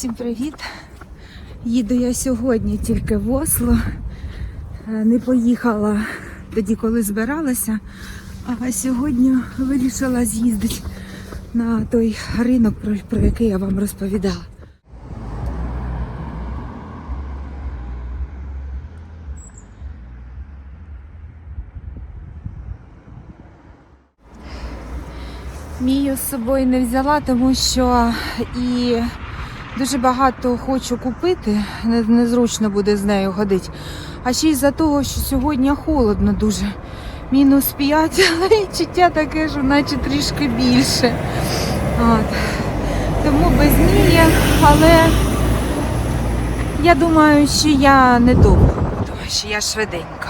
Всім привіт! Їду я сьогодні тільки в Осло. Е, Не поїхала тоді, коли збиралася, а сьогодні вирішила з'їздити на той ринок, про, про який я вам розповідала. Мію з собою не взяла, тому що і дуже багато хочу купити, незручно буде з нею ходити. А ще й за того, що сьогодні холодно дуже. Мінус 5, але відчуття таке, що наче трішки більше. От. Тому без Мії, але я думаю, що я не довго, тому що я швиденько.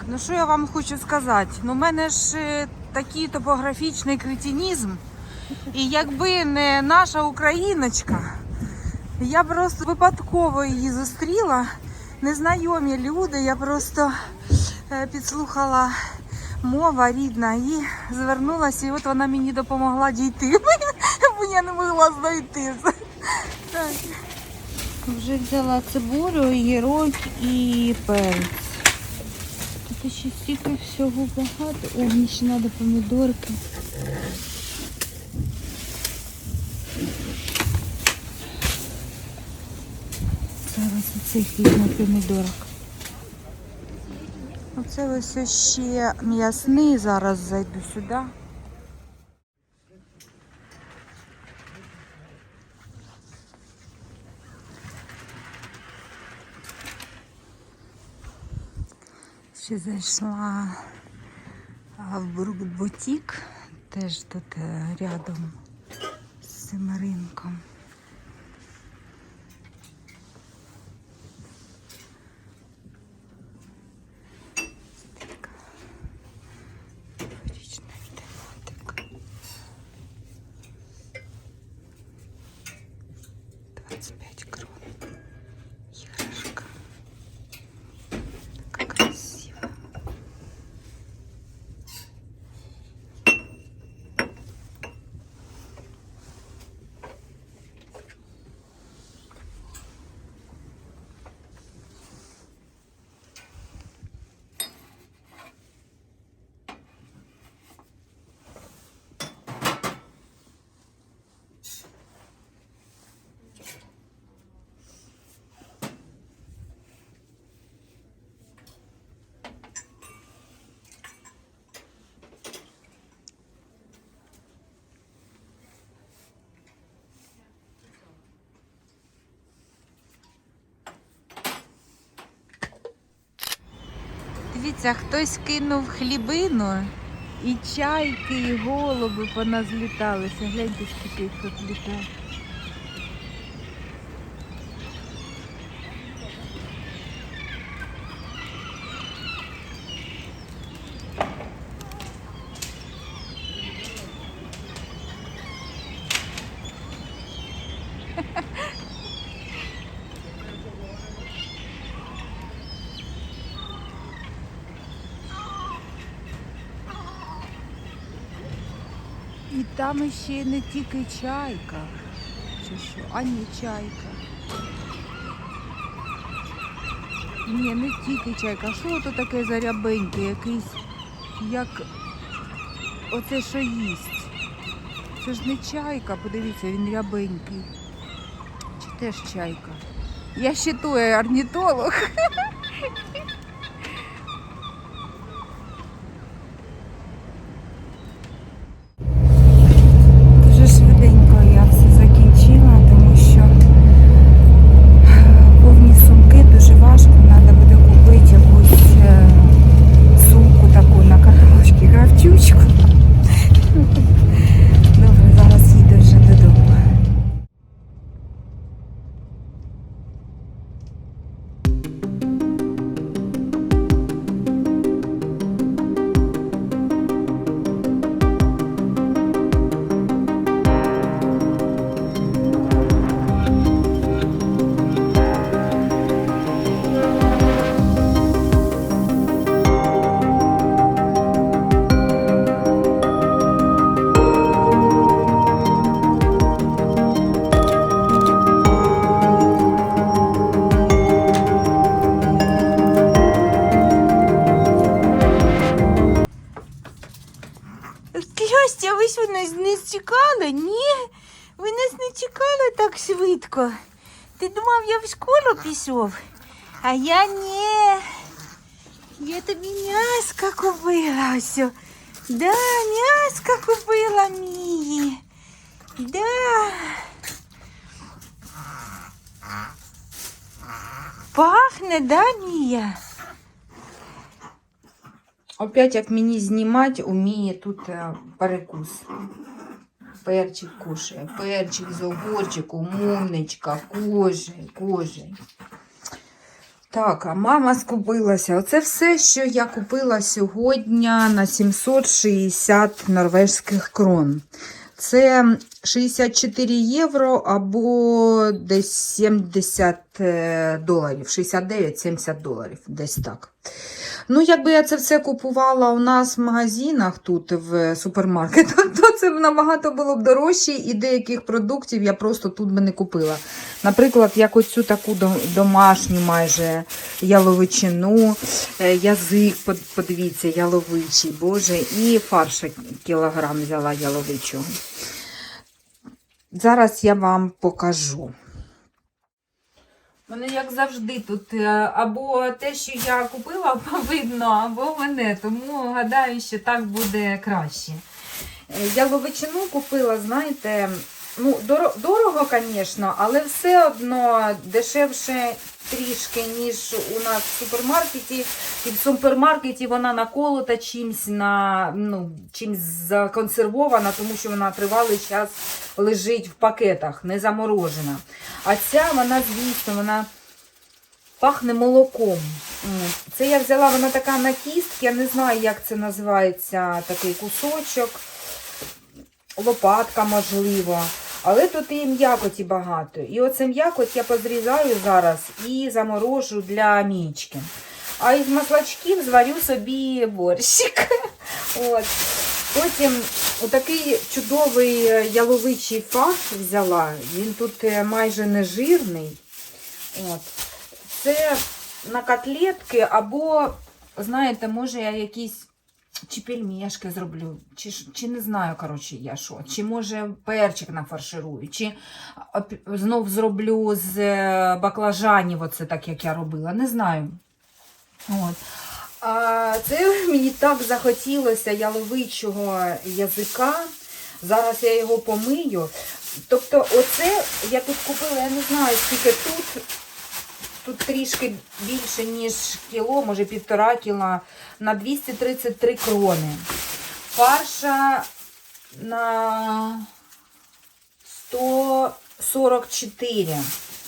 Так, ну що я вам хочу сказати? Ну, в мене ж е, такий топографічний кретинізм. І якби не наша україночка, я просто випадково її зустріла. Незнайомі люди, я просто е, підслухала мова рідна і звернулася, і от вона мені допомогла дійти. Бо я не могла знайти. Так. Вже взяла цибулю, гірок і перець. Тут ще стільки всього багато. О, мені ще треба помідорки. Зараз оцей хліб помідорок. Оце ось ще м'ясний. Зараз зайду сюди. Ще зайшла в Брукбутік, теж тут е, рядом з цим ринком. Дивіться, хтось кинув хлібину, і чайки, і голуби поназліталися. Гляньте, скільки їх тут літає. І там ще не тільки чайка. Чи що? А ні, чайка. Ні, не тільки чайка. Що то таке за рябеньке? Якийсь як оце що їсть. Це ж не чайка, подивіться, він рябенький. Чи теж чайка? Я ще той орнітолог. втікала так швидко. Ти думав, я в школу пішов, а я ні. Я тобі м'яска купила ось. Да, м'яска купила мії. Да. Пахне, да, Мія? Опять як мені знімати, уміє тут е, перекус. Перчик кушає, перчик з огурчику, мумничка, коже, коже. Так, а мама скупилася. Оце все, що я купила сьогодні на 760 норвежських крон. Це 64 євро або десь 70 е, доларів, 69-70 доларів, десь так. Ну, якби я це все купувала у нас в магазинах тут в супермаркетах, то це б набагато було б дорожче, і деяких продуктів я просто тут би не купила. Наприклад, як оцю таку домашню майже яловичину, е, язик, подивіться, яловичий, боже, і фарша кілограм взяла яловичого. Зараз я вам покажу. Мене, як завжди, тут е, або те, що я купила, видно, або мене, тому гадаю, що так буде краще. Я ловичину купила, знаєте, ну, доро- дорого, звісно, але все одно дешевше трішки, ніж у нас в супермаркеті. І в супермаркеті вона наколота чимсь, на, ну, чимсь законсервована, тому що вона тривалий час лежить в пакетах, не заморожена. А ця вона, звісно, вона пахне молоком. Це я взяла, вона така на кістки, я не знаю, як це називається, такий кусочок, лопатка, можливо. Але тут і м'якоті багато. І оце м'якоть я позрізаю зараз і заморожу для мічки. А із маслачків зварю собі борщик. От. Потім отакий чудовий е, яловичий фарш взяла. Він тут е, майже не жирний. От. Це на котлетки або, знаєте, може я якісь чи пельмешки зроблю, чи, чи не знаю, коротше, я що. Чи може перчик нафарширую, чи знов зроблю з е, баклажанів, оце так, як я робила. Не знаю. От. А це мені так захотілося яловичого язика. Зараз я його помию. Тобто, оце я тут купила, я не знаю, скільки тут. Тут трішки більше, ніж кіло, може півтора кіла, на 233 крони. Фарша на 144,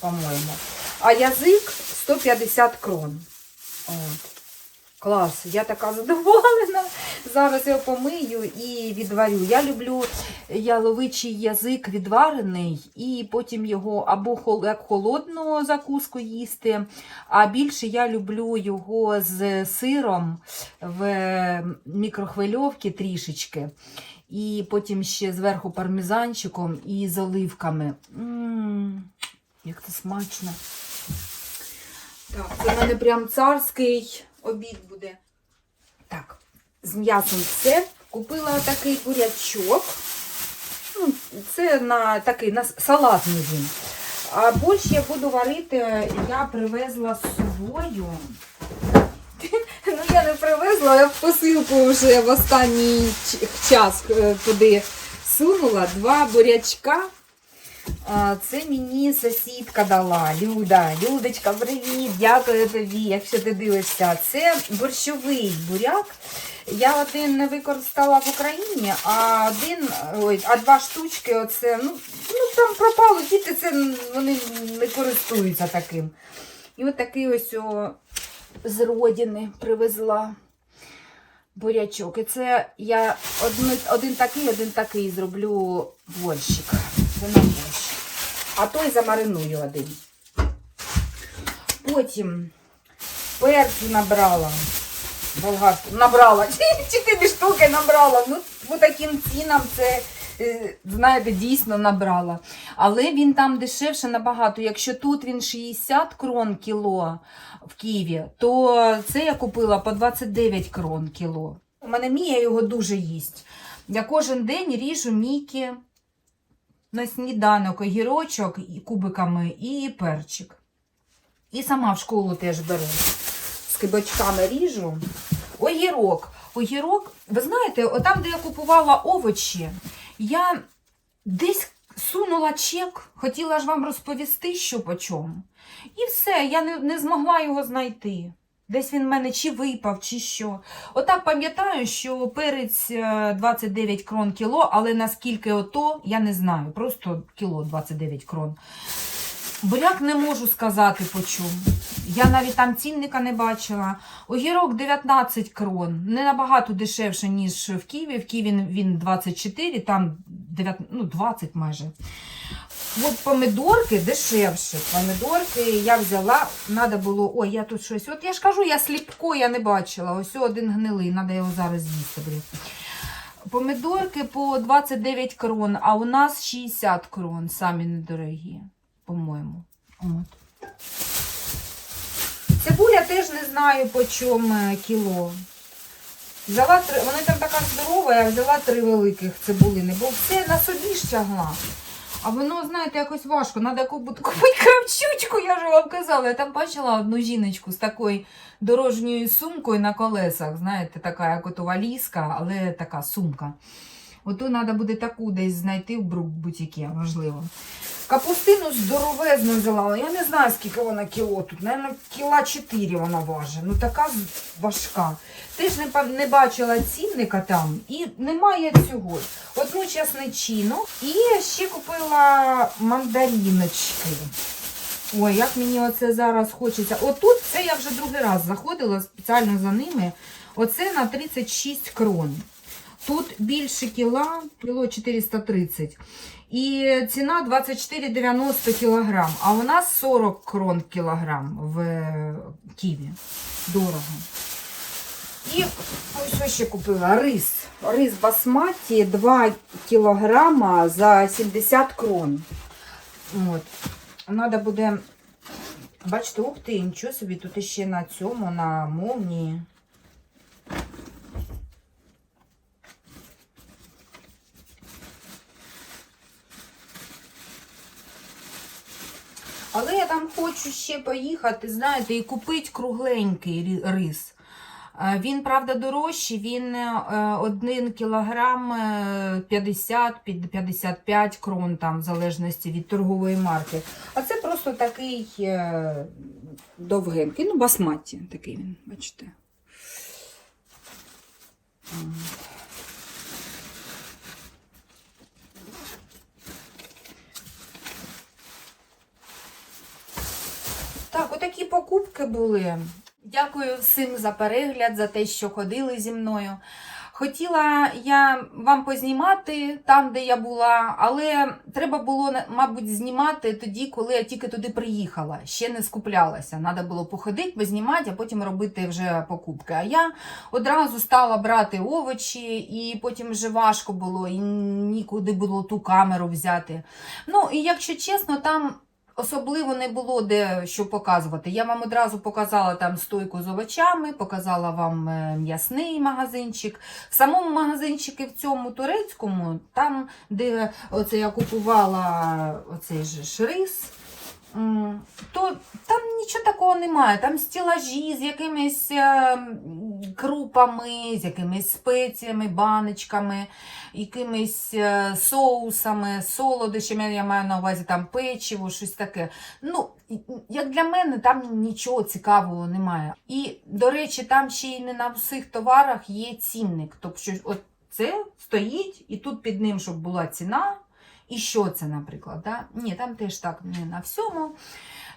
по-моєму. А язик 150 крон. От. Клас, я така задоволена. Зараз його помию і відварю. Я люблю яловичий язик відварений, і потім його або як холодну закуску їсти, а більше я люблю його з сиром в мікрохвильовці трішечки. І потім ще зверху пармезанчиком і з оливками. М, як це смачно. Так, це в мене прям царський обід буде. Так, з м'ясом все. Купила такий бурячок. Ну, це на такий на салатний він. А борщ я буду варити, я привезла з собою. Ну, я не привезла, я в посилку вже в останній час е, туди сунула два бурячка. Це мені сусідка дала. Люда, Людочка, привіт, дякую тобі, якщо ти дивишся. Це борщовий буряк. Я один не використала в Україні, а один, ой, а два штучки, оце, ну, ну там пропало, діти це вони не користуються таким. І от такий ось о, з родини привезла бурячок. І це я один, один такий, один такий зроблю борщик. Це на А той замариную один. Потім перцю набрала. Болгарську набрала. Чотири штуки набрала. Ну, по таким цінам це, е, знаєте, дійсно набрала. Але він там дешевше набагато. Якщо тут він 60 крон кіло в Києві, то це я купила по 29 крон кіло. У мене Мія його дуже їсть. Я кожен день ріжу Мікі на сніданок огірочок кубиками і перчик. І сама в школу теж беру. З кибачками ріжу. Огірок. Огірок, ви знаєте, отам, де я купувала овочі, я десь сунула чек, хотіла ж вам розповісти, що по чому. І все, я не, не змогла його знайти. Десь він в мене чи випав, чи що. Отак пам'ятаю, що перець е, 29 крон кіло, але наскільки ото, я не знаю. Просто кіло 29 крон. Буряк не можу сказати по чому. Я навіть там цінника не бачила. Огірок 19 крон. Не набагато дешевше, ніж в Києві. В Києві він 24, там 9, ну, 20 майже. От помидорки дешевше. Помидорки я взяла, треба було. Ой, я тут щось. От я ж кажу, я сліпко, я не бачила. Ось один гнилий, треба його зараз з'їсти. блін. Помидорки по 29 крон, а у нас 60 крон, самі недорогі, по-моєму. От. Цибуля теж не знаю по чому е, кіло. Взяла три, вона там така здорова, я взяла три великих цибулини, бо все на собі ж тягла. А воно, знаєте, якось важко. Треба купити кравчучку, я ж вам казала. Я там бачила одну жіночку з такою дорожньою сумкою на колесах. Знаєте, така, як от валізка, але така сумка. Ото треба буде таку десь знайти в бутіки, можливо. Капустину здоровезну взяла. Я не знаю, скільки вона кіло тут. Наверно, кіла 4 вона важить. Ну така важка. Теж не, не бачила цінника там і немає цього. Одну чесничину і ще купила мандаріночки. Ой, як мені оце зараз хочеться. Отут це я вже другий раз заходила спеціально за ними. Оце на 36 крон. Тут більше кіла, кіло 430. І ціна 24,90 кілограм. А у нас 40 крон кілограм в Києві. Дорого. І що ще купила рис. Рис басматі 2 кілограма за 70 крон. От. Надо буде. Бачите, ух ти, нічого собі, тут ще на цьому, на молнії. Але я там хочу ще поїхати, знаєте, і купити кругленький рис. Е, Він, правда, дорожчий, він 1 кілограм е, 50-55 крон, там, в залежності від торгової марки. А це просто такий е, довгенький, ну, басматі такий він, бачите. Отакі покупки були. Дякую всім за перегляд, за те, що ходили зі мною. Хотіла я вам познімати там, де я була, але треба було, мабуть, знімати тоді, коли я тільки туди приїхала. Ще не скуплялася. Треба було походити, познімати, а потім робити вже покупки. А я одразу стала брати овочі, і потім вже важко було, і нікуди було ту камеру взяти. Ну, і якщо чесно, там особливо не було де що показувати. Я вам одразу показала там стойку з овочами, показала вам е, м'ясний магазинчик. В самому магазинчику в цьому турецькому, там, де оце я купувала оцей же рис. То там нічого такого немає. Там стілажі з якимись е, крупами, з якимись спеціями, баночками, якимись е, соусами, солодощами, я маю на увазі там печиво, щось таке. Ну, як для мене, там нічого цікавого немає. І, до речі, там ще й не на всіх товарах є цінник. Тобто, от це стоїть, і тут під ним, щоб була ціна. І що це, наприклад? Да? Ні, там теж так не на всьому.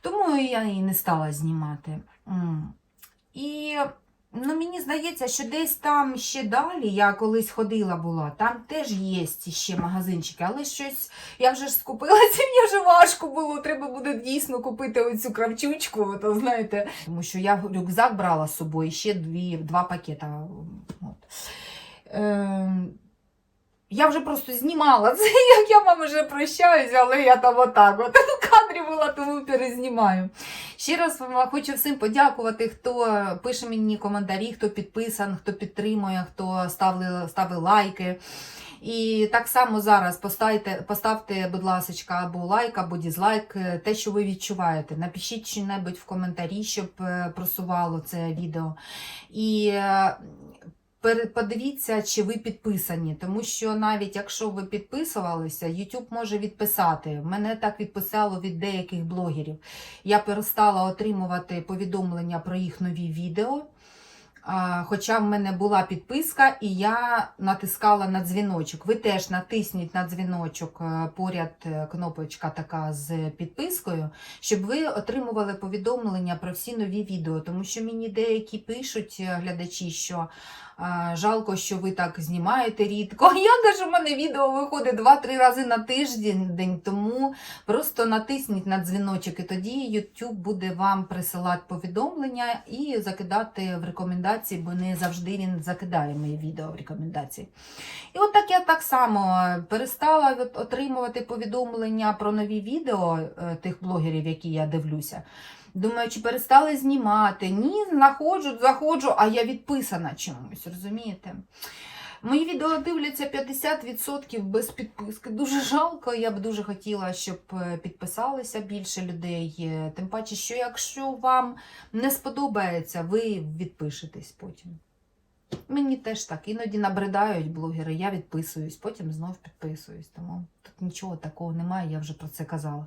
Тому я і не стала знімати. І ну, мені здається, що десь там ще далі, я колись ходила була, там теж є ще магазинчики, але щось я вже ж скупилася, мені вже важко було. Треба буде дійсно купити оцю кравчучку, то знаєте. Тому що я рюкзак брала з собою ще дві, два пакета. От. Ем, я вже просто знімала це, як я вам вже прощаюся, але я там отак от в кадрі була, тому перезнімаю. Ще раз вам хочу всім подякувати, хто пише мені коментарі, хто підписан, хто підтримує, хто ставить, ставить лайки. І так само зараз поставте, поставте, будь ласка, або лайк, або дізлайк, е, те, що ви відчуваєте. Напишіть що-небудь в коментарі, щоб е, просувало це відео. І е, подивіться, чи ви підписані, тому що навіть якщо ви підписувалися, YouTube може відписати. Мене так відписало від деяких блогерів. Я перестала отримувати повідомлення про їх нові відео. Хоча в мене була підписка, і я натискала на дзвіночок. Ви теж натисніть на дзвіночок е, поряд е, кнопочка така з підпискою, щоб ви отримували повідомлення про всі нові відео. Тому що мені деякі пишуть е, глядачі, що жалко, що ви так знімаєте рідко. Я кажу, в мене відео виходить 2-3 рази на тиждень, тому просто натисніть на дзвіночок, і тоді YouTube буде вам присилати повідомлення і закидати в рекомендації, бо не завжди він закидає мої відео в рекомендації. І от так я так само перестала отримувати повідомлення про нові відео е, тих блогерів, які я дивлюся. Думаю, чи перестали знімати? Ні, знаходжу, заходжу, а я відписана чомусь, розумієте? Мої відео дивляться 50% без підписки. Дуже жалко. Я б дуже хотіла, щоб е, підписалися більше людей. Е, Тим паче, що якщо вам не сподобається, ви відпишетесь потім. Мені теж так. Іноді набридають блогери, я відписуюсь, потім знов підписуюсь. Тому тут нічого такого немає, я вже про це казала.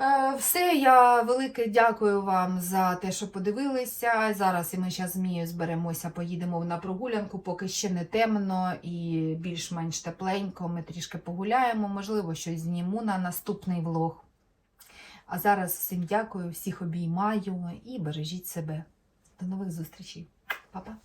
Е, Все, я велике дякую вам за те, що подивилися. Зараз і ми зараз з Мією зберемося, поїдемо на прогулянку, поки ще не темно і більш-менш тепленько. Ми трішки погуляємо, можливо, щось зніму на наступний влог. А зараз всім дякую, всіх обіймаю і бережіть себе. До нових зустрічей. Па-па!